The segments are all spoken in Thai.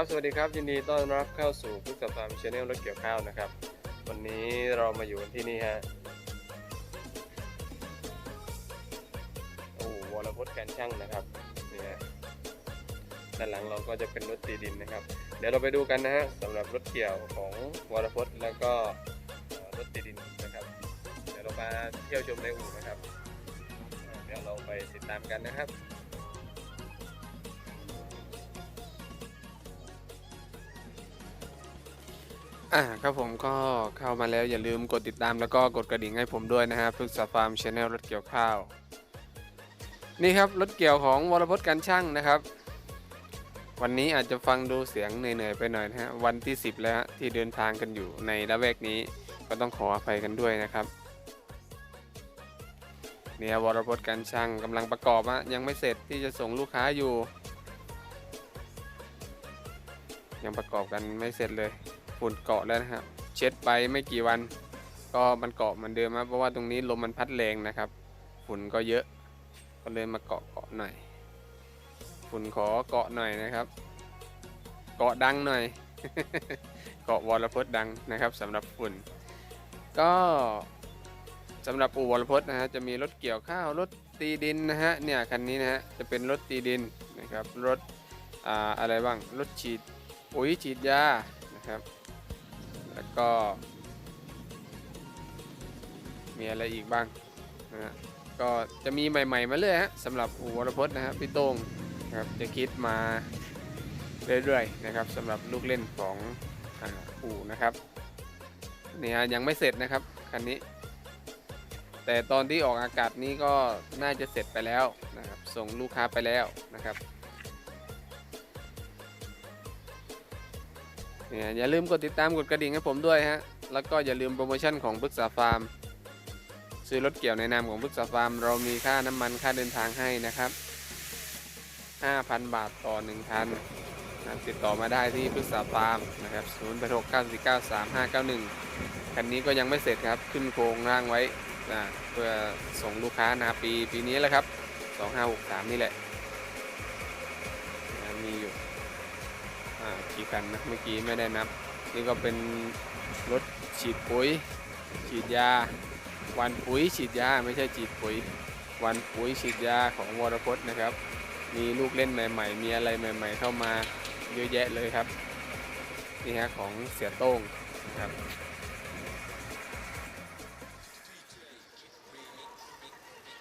ครับ สวัสดีครับ ยินดีต้อนรับเข้าสู่พุทธฟาร์มชาแนลรถเกี่ยวข้าวนะครับ วันนี้เรามาอยู่กันที่นี่ฮะ โอ้วรพจน์การช่างนะครับนี่ฮะด้านหลังเราก็จะเป็นรถตีดินนะครับ เดี๋ยวเราไปดูกันนะฮะสำหรับรถเกี่ยวของวรพจน์แล้วก็รถตีดินนะครับ เดี๋ยวเรามาเที่ยวชมในอู่นะครับ เดี๋ยวเราไปติดตามกันนะครับ อ่าครับผมก็เข้ามาแล้วอย่าลืมกดติดตามแล้วก็กดกระดิ่งให้ผมด้วยนะฮะพึกษาฟาร์มชาแนลรถเกี่ยวข้าว นี่ครับรถเกี่ยวของวรพจน์การช่างนะครับ วันนี้อาจจะฟังดูเสียงเหนื่อยๆไปหน่อยนะฮะวันที่ 10 แล้วฮะที่เดินทางกันอยู่ในละแวกนี้ก็ต้องขออภัยกันด้วยนะครับเนี่ยวรพจน์การช่างกำลังประกอบอะยังไม่เสร็จที่จะส่งลูกค้าอยู่ ยังประกอบกันไม่เสร็จเลย ฝุ่นเกาะแล้วนะครับเช็ดไปไม่กี่วัน ก็มันเกาะเหมือนเดิมครับเพราะว่าตรงนี้ลมมันพัดแรงนะครับ ฝุ่นก็เยอะ ก็เลยมาเกาะเกาะหน่อย ฝุ่นขอเกาะหน่อยนะครับ เกาะดังหน่อย เกาะวรพจน์ดังนะครับสำหรับฝุ่น ก็สำหรับอู่วรพจน์นะฮะจะมีรถเกี่ยวข้าวรถตีดินนะฮะเนี่ยคันนี้นะฮะจะเป็นรถตีดินนะครับรถอ่าอะไรบ้างรถฉีดปุ๋ยฉีดยานะครับ แล้วก็ มีอะไรอีกบ้างนะฮะก็จะมีใหม่ๆมาเรื่อยฮะสำหรับอู่วรพจน์นะครับพี่โต้งนะครับจะคิดมาเรื่อยๆนะครับสำหรับลูกเล่นของอาอู่นะครับเนี่ยยังไม่เสร็จนะครับคันนี้ แต่ตอนที่ออกอากาศนี้ก็น่าจะเสร็จไปแล้วนะครับ ส่งลูกค้าไปแล้วนะครับ เนี่ยอย่าลืมกดติดตามกดกระดิ่งให้ผมด้วยฮะ แล้วก็อย่าลืมโปรโมชั่นของพึกษาฟาร์ม ซื้อรถเกี่ยวในนามของพึกษาฟาร์ม เรามีค่าน้ำมันค่าเดินทางให้นะครับ 5,000 บาทต่อ 1 คันนะติดต่อมาได้ที่พึกษาฟาร์มนะครับ0 8 6 9 4 9 3 5 9 1 คันนี้ก็ยังไม่เสร็จครับ ขึ้นโครงร่างไว้นะเพื่อส่งลูกค้านาปีปีนี้แหละครับ 2563 นี่แหละ กี่คันนะเมื่อกี้ไม่ได้นับ นี่ก็เป็นรถฉีดปุ๋ย ฉีดยา วันปุ๋ยฉีดยาไม่ใช่ฉีดปุ๋ย วันปุ๋ยฉีดยาของวรพจน์นะครับ มีลูกเล่นใหม่ ๆ มีอะไรใหม่ ๆ เข้ามาเยอะแยะเลยครับนี่ฮะของเสียโต้งนะครับ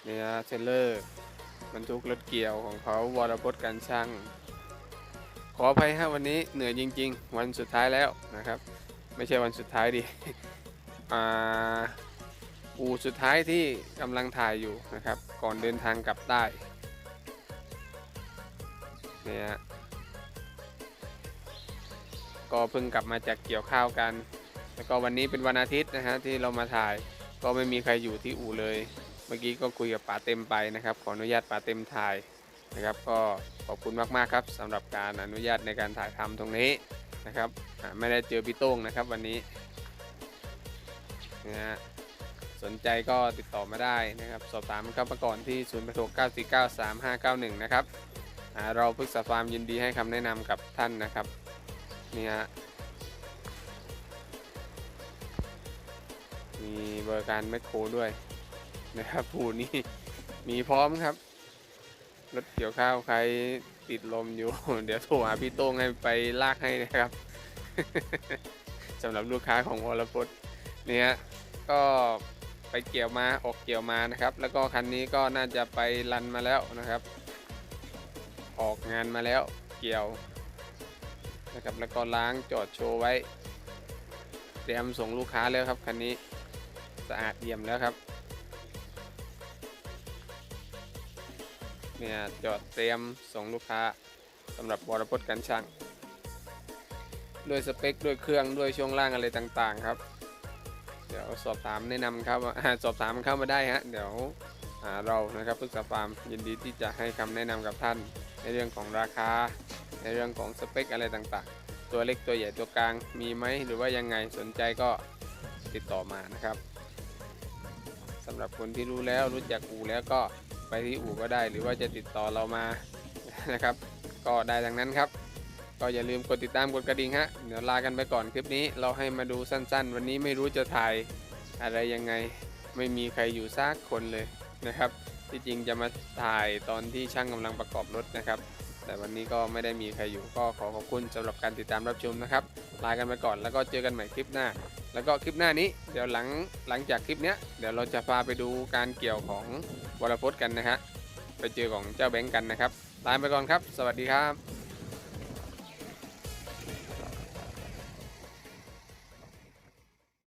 นี่ฮะเทรลเลอร์บรรทุกรถเกี่ยวของเขาวรพจน์การช่าง ขออภัยครับวันนี้เหนื่อยจริง ๆ วันสุดท้ายแล้วนะครับ ไม่ใช่วันสุดท้ายดิอ่าอูสุดท้ายที่กำลังถ่ายอยู่นะครับ ก่อนเดินทางกลับใต้เนี่ยฮะก็เพิ่งกลับมาจากเกี่ยวข้าวกัน แล้วก็วันนี้เป็นวันอาทิตย์นะฮะที่เรามาถ่ายก็ไม่มีใครอยู่ที่อู่เลย เมื่อกี้ก็คุยกับป๋าเต็มไปนะครับ ขออนุญาตป๋าเต็มถ่าย นะครับ ก็ขอบคุณมากๆครับสำหรับการอนุญาตในการถ่ายทำตรงนี้นะครับไม่ได้เจอพี่โต้งนะครับวันนี้นะฮะสนใจก็ติดต่อมาได้นะครับ สอบถามเข้ามาก่อนที่ 0 8 6 9 4 9 3 5 9 1 นะครับเราพึกษาฟาร์มยินดีให้คำแนะนำกับท่านนะครับนี่ฮะมีบริการแมคโครด้วยนะครับผู้นี้มีพร้อมครับ รถเกี่ยวข้าวใครติดลมอยู่ เดี๋ยวโทรหาพี่โต้งให้ไปลากให้นะครับ สำหรับลูกค้าของวรพจน์เนี่ยก็ไปเกี่ยวมาออกเกี่ยวมานะครับ แล้วก็คันนี้ก็น่าจะไปรันมาแล้วนะครับ ออกงานมาแล้วเกี่ยวนะครับแล้วก็ล้างจอดโชว์ไว้ เตรียมส่งลูกค้าแล้วครับคันนี้สะอาดเยี่ยมแล้วครับ เนี่ยจอดเตรียมส่งลูกค้าสำหรับวรพจน์กันช่างด้วยสเปคด้วยเครื่องด้วยช่วงล่างอะไรต่างๆ ครับ เดี๋ยวสอบถามแนะนำครับสอบถามเข้ามาได้ฮะเดี๋ยวเรานะครับพึกษาฟาร์มยินดีที่จะให้คำแนะนำกับท่าน ในเรื่องของราคา ในเรื่องของสเปคอะไรต่างๆ ตัวเล็กตัวใหญ่ตัวกลางมีไหมหรือว่ายังไงสนใจก็ติดต่อมานะครับสำหรับคนที่รู้แล้วรู้จักอูแล้วก็ ไปที่อู่ก็ได้หรือว่าจะติดต่อเรามานะครับ ก็ได้ดังนั้นครับ ก็อย่าลืมกดติดตามกดกระดิ่งฮะเดี๋ยวลากันไปก่อนคลิปนี้เราให้มาดูสั้นๆ วันนี้ไม่รู้จะถ่ายอะไรยังไง ไม่มีใครอยู่ซากคนเลยนะครับ ที่จริงจะมาถ่ายตอนที่ช่างกำลังประกอบรถนะครับ แต่วันนี้ก็ไม่ได้มีใครอยู่ก็ขอขอบคุณสำหรับการติดตามรับชมนะครับลากันไปก่อนแล้วก็เจอกันใหม่คลิปหน้า แล้วก็คลิปหน้านี้เดี๋ยวหลังหลังจากคลิปเนี้ยเดี๋ยวเราจะพาไปดูการเกี่ยวของวรพจน์กันนะฮะไปเจอของเจ้าแบงค์กันนะครับลาไปก่อนครับ สวัสดีครับ